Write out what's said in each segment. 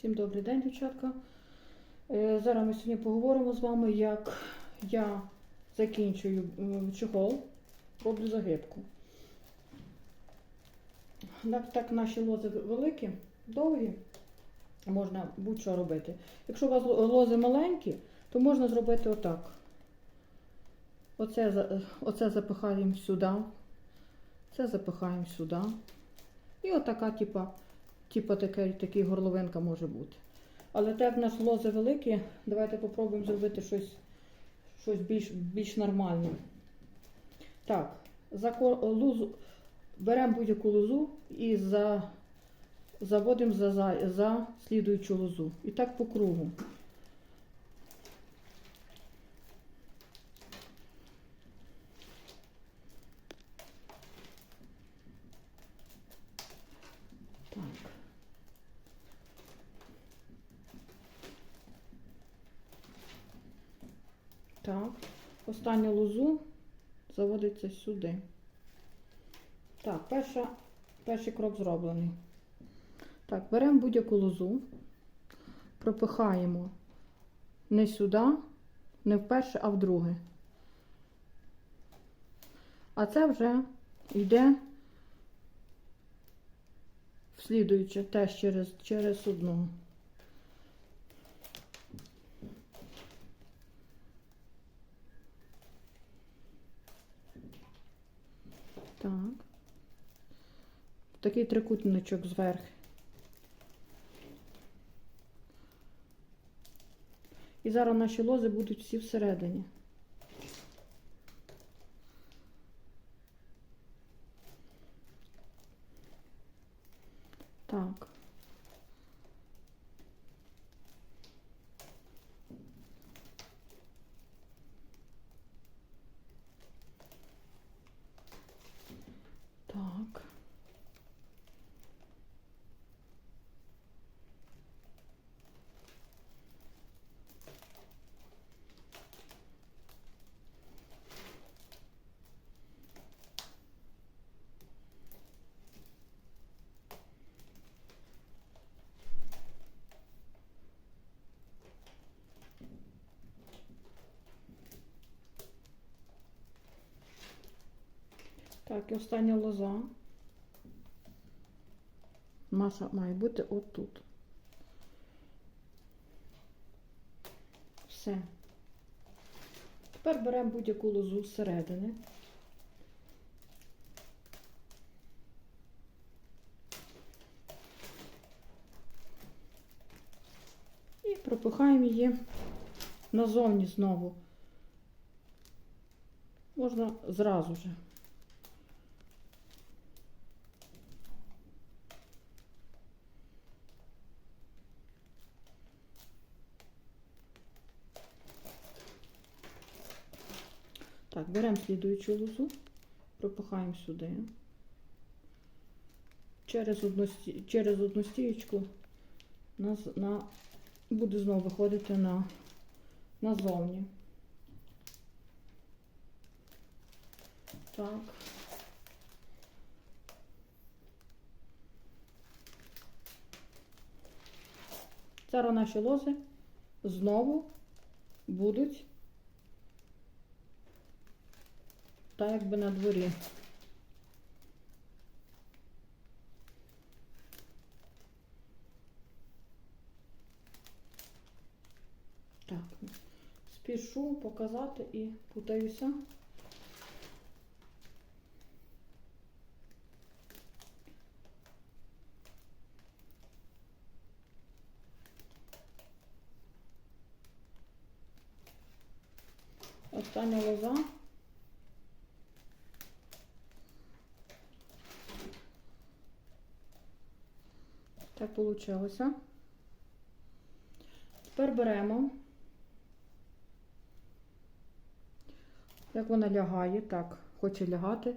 Всім добрий день, дівчатка. Е, Зараз ми сьогодні поговоримо з вами, як я закінчую е, чохол, роблю загибку. Так, так наші лози великі, довгі, можна будь-що робити. Якщо у вас лози маленькі, то можна зробити отак. Оце, оце запихаємо сюди, це запихаємо сюди. І отака, типа, типа таке, такий горловинка може бути. Але так як нас лози великі, давайте попробуємо зробити щось, щось більш, більш нормальне. Так, за лузу, беремо будь-яку лозу і за, заводимо за, за, за слідуючу лозу. І так по кругу. Так, останню лозу заводиться сюди. Так, перша, перший крок зроблений. Так, беремо будь-яку лозу, пропихаємо не сюди, не в перше, а в друге. А це вже йде в слідуюче теж через, через одну. Так. Такий трикутничок зверху. І зараз наші лози будуть всі всередині. Так. Так. Так, і остання лоза. Маса має бути отут. Все. Тепер беремо будь-яку лозу зсередини. І пропихаємо її назовні знову. Можна зразу же. Так, беремо слідуючу лозу, пропихаємо сюди. Через одну, через одну стієчку на, на, буде знову виходити на, назовні. Так. Зараз наші лози знову будуть так якби на дворі. Так, спішу показати і путаюся. Остання лоза. Так вийшло. Тепер беремо, як вона лягає, так, хоче лягати,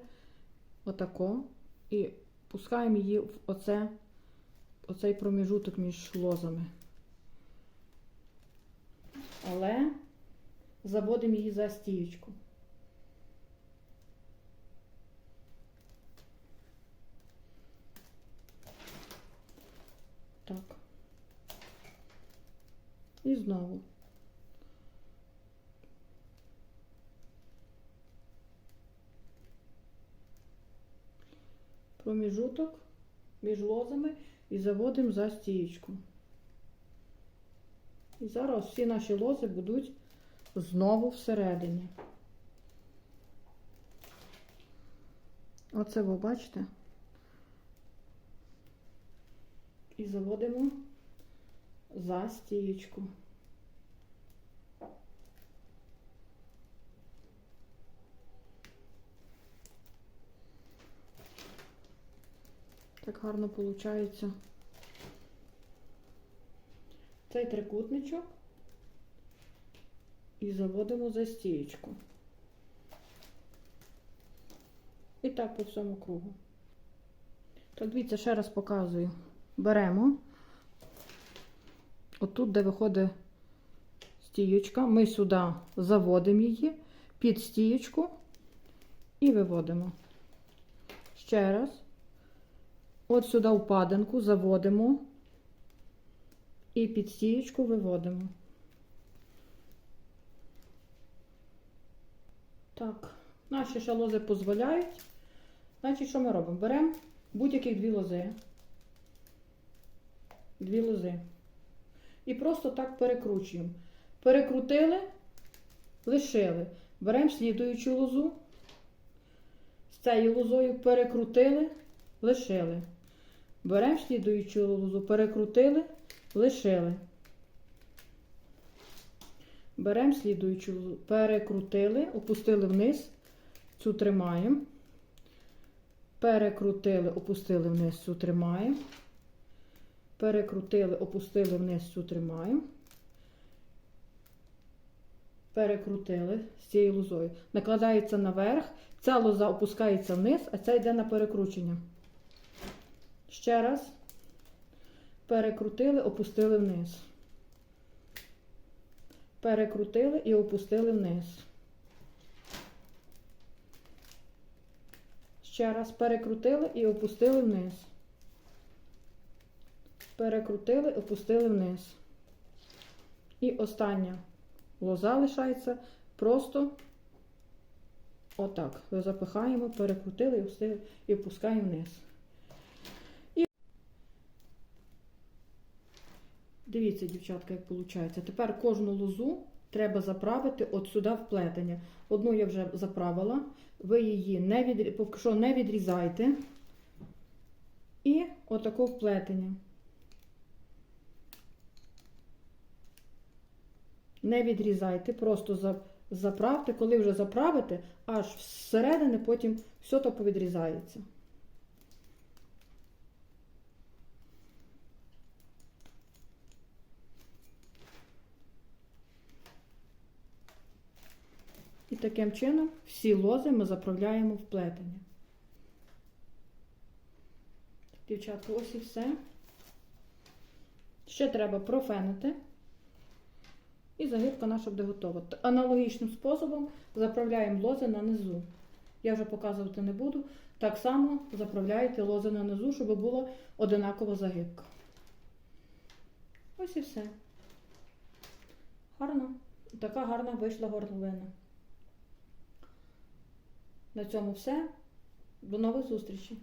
отако, і пускаємо її в оце, оцей проміжуток між лозами. Але заводимо її за стіючку. Так. І знову. Проміжуток між лозами і заводимо за стієчку. І зараз всі наші лози будуть знову всередині. Оце ви бачите? І заводимо за стієчку. Так гарно виходить. Цей трикутничок і заводимо за стієчку. І так по всьому кругу. Так, дивіться, ще раз показую. Беремо отут, де виходить стієчка, ми сюди заводимо її під стієчку і виводимо. Ще раз. От сюди впадинку заводимо і під стієчку виводимо. Так, наші шалози дозволяють. Значить, що ми робимо? Беремо будь-яких дві лози. Дві лози. І просто так перекручуємо. Перекрутили, лишили. Беремо слідуючу лозу. З цією лозою перекрутили, лишили. Беремо слідуючу лозу, перекрутили, лишили. Беремо слідуючу лозу, перекрутили, опустили вниз, цю тримаємо. Перекрутили, опустили вниз, цю тримаємо. Перекрутили, опустили вниз, цю тримаємо. Перекрутили з цією лозою. Накладається наверх, ця лоза опускається вниз, а ця йде на перекручення. Ще раз. Перекрутили, опустили вниз. Перекрутили і опустили вниз. Ще раз перекрутили і опустили вниз. Перекрутили, опустили вниз. І остання лоза лишається просто отак. Запихаємо, перекрутили і опускаємо вниз. Дивіться, дівчатка, як виходить. Тепер кожну лозу треба заправити от сюди в плетення. Одну я вже заправила, ви її не від... що не відрізайте. І отако в Не відрізайте, просто заправте. Коли вже заправите, аж всередини потім все то повідрізається. І таким чином всі лози ми заправляємо в плетення. Дівчатка, ось і все. Ще треба профенити. І загибка наша буде готова. Аналогічним способом заправляємо лози на низу. Я вже показувати не буду. Так само заправляєте лози на низу, щоб була одинакова загибка. Ось і все. Гарно. Така гарна вийшла горловина. На цьому все. До нових зустрічей!